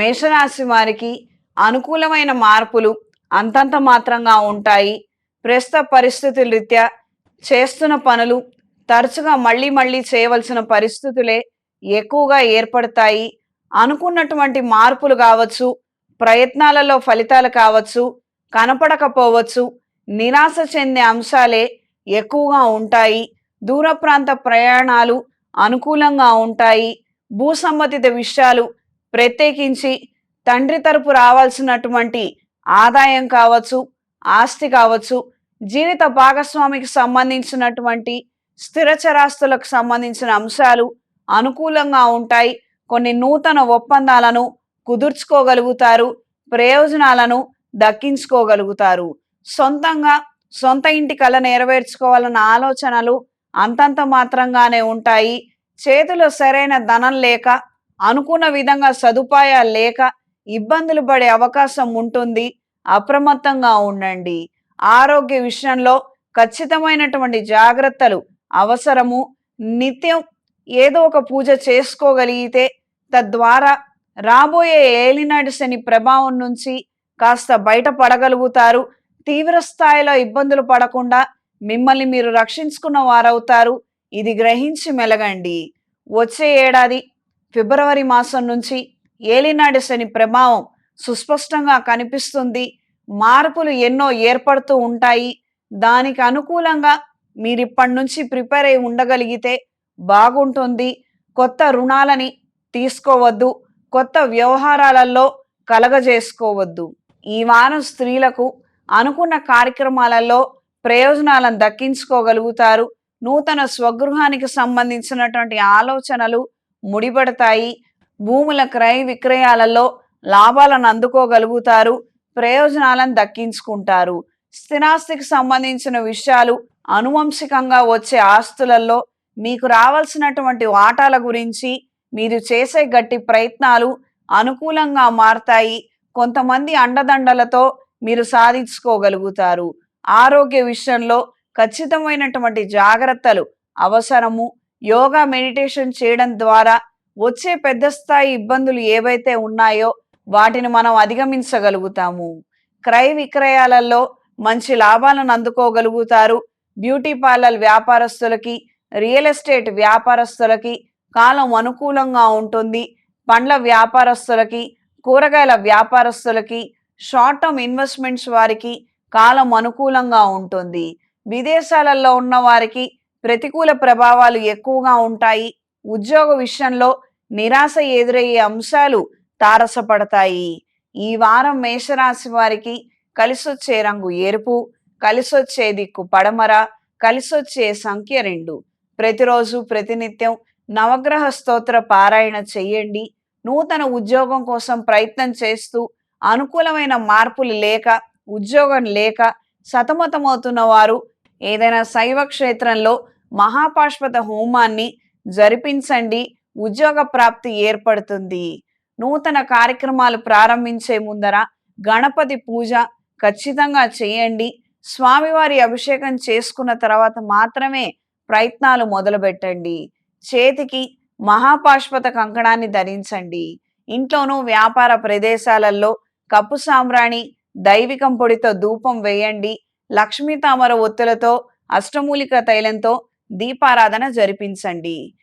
మేషరాశి వారికి అనుకూలమైన మార్పులు అంతంత మాత్రంగా ఉంటాయి. ప్రస్తుత పరిస్థితుల రీత్యా చేస్తున్న పనులు తరచుగా మళ్ళీ మళ్ళీ చేయవలసిన పరిస్థితులే ఎక్కువగా ఏర్పడతాయి. అనుకున్నటువంటి మార్పులు కావచ్చు ప్రయత్నాలలో ఫలితాలు కావచ్చు కనపడకపోవచ్చు నిరాశ చెందే అంశాలే ఎక్కువగా ఉంటాయి. దూర ప్రాంత ప్రయాణాలు అనుకూలంగా ఉంటాయి. భూ సంబంధిత విషయాలు ప్రత్యేకించి తండ్రి తరపు రావాల్సినటువంటి ఆదాయం కావచ్చు ఆస్తి కావచ్చు జీవిత భాగస్వామికి సంబంధించినటువంటి స్థిరచరాస్తులకు సంబంధించిన అంశాలు అనుకూలంగా ఉంటాయి. కొన్ని నూతన ఒప్పందాలను కుదుర్చుకోగలుగుతారు ప్రయోజనాలను దక్కించుకోగలుగుతారు. సొంతంగా సొంత ఇంటి కళ నెరవేర్చుకోవాలన్న ఆలోచనలు అంతంత మాత్రంగానే ఉంటాయి. చేతిలో సరైన ధనం లేక అనుకున్న విధంగా సదుపాయాలు లేక ఇబ్బందులు పడే అవకాశం ఉంటుంది. అప్రమత్తంగా ఉండండి. ఆరోగ్య విషయంలో ఖచ్చితమైనటువంటి జాగ్రత్తలు అవసరము. నిత్యం ఏదో ఒక పూజ చేసుకోగలిగితే తద్వారా రాబోయే ఏలినాటి శని ప్రభావం నుంచి కాస్త బయటపడగలుగుతారు. తీవ్ర స్థాయిలో ఇబ్బందులు పడకుండా మిమ్మల్ని మీరు రక్షించుకున్న వారవుతారు. ఇది గ్రహించి మెలగండి. వచ్చే ఏడాది ఫిబ్రవరి మాసం నుంచి ఏలినాడు శని ప్రభావం సుస్పష్టంగా కనిపిస్తుంది. మార్పులు ఎన్నో ఏర్పడుతూ ఉంటాయి. దానికి అనుకూలంగా మీరు ఇప్పటి నుంచి ప్రిపేర్ అయి ఉండగలిగితే బాగుంటుంది. కొత్త రుణాలని తీసుకోవద్దు. కొత్త వ్యవహారాలలో కలగజేసుకోవద్దు. ఈ వారం స్త్రీలకు అనుకున్న కార్యక్రమాలలో ప్రయోజనాలను దక్కించుకోగలుగుతారు. నూతన స్వగృహానికి సంబంధించినటువంటి ఆలోచనలు ముడిపడతాయి. భూముల క్రయ విక్రయాలలో లాభాలను అందుకోగలుగుతారు. ప్రయోజనాలను దక్కించుకుంటారు. స్థిరాస్తికి సంబంధించిన విషయాలు అనువంశికంగా వచ్చే ఆస్తులలో మీకు రావాల్సినటువంటి వాటాల గురించి మీరు చేసే గట్టి ప్రయత్నాలు అనుకూలంగా మారతాయి. కొంతమంది అండదండలతో మీరు సాధించుకోగలుగుతారు. ఆరోగ్య విషయంలో ఖచ్చితమైనటువంటి జాగ్రత్తలు అవసరము. యోగా మెడిటేషన్ చేయడం ద్వారా వచ్చే పెద్ద స్థాయి ఇబ్బందులు ఏవైతే ఉన్నాయో వాటిని మనం అధిగమించగలుగుతాము. క్రయ విక్రయాలలో మంచి లాభాలను అందుకోగలుగుతారు. బ్యూటీ పార్లర్ వ్యాపారస్తులకి రియల్ ఎస్టేట్ వ్యాపారస్తులకి కాలం అనుకూలంగా ఉంటుంది. పండ్ల వ్యాపారస్తులకి కూరగాయల వ్యాపారస్తులకి షార్ట్ టర్మ్ ఇన్వెస్ట్మెంట్స్ వారికి కాలం అనుకూలంగా ఉంటుంది. విదేశాలలో ఉన్న వారికి ప్రతికూల ప్రభావాలు ఎక్కువగా ఉంటాయి. ఉద్యోగ విషయంలో నిరాశ ఎదురయ్యే అంశాలు తారసపడతాయి. ఈ వారం మేషరాశి వారికి కలిసొచ్చే రంగు ఎరుపు కలిసొచ్చే దిక్కు పడమర కలిసొచ్చే సంఖ్య రెండు. ప్రతిరోజు ప్రతినిత్యం నవగ్రహ స్తోత్ర పారాయణ చెయ్యండి. నూతన ఉద్యోగం కోసం ప్రయత్నం చేస్తూ అనుకూలమైన మార్పులు లేక ఉద్యోగం లేక సతమతమవుతున్న వారు ఏదైనా శైవ క్షేత్రంలో మహాపాశ్వత హోమాన్ని జరిపించండి ఉద్యోగ ప్రాప్తి ఏర్పడుతుంది. నూతన కార్యక్రమాలు ప్రారంభించే ముందర గణపతి పూజ ఖచ్చితంగా చేయండి. స్వామివారి అభిషేకం చేసుకున్న తర్వాత మాత్రమే ప్రయత్నాలు మొదలుపెట్టండి. చేతికి మహాపాశ్వత కంకణాన్ని ధరించండి. ఇంట్లోనూ వ్యాపార ప్రదేశాలలో కప్పు సాంబ్రాణి దైవికం పొడితో ధూపం వేయండి. లక్ష్మీ తామర ఒత్తులతో అష్టమూలిక తైలంతో దీపారాధన జరిపించండి.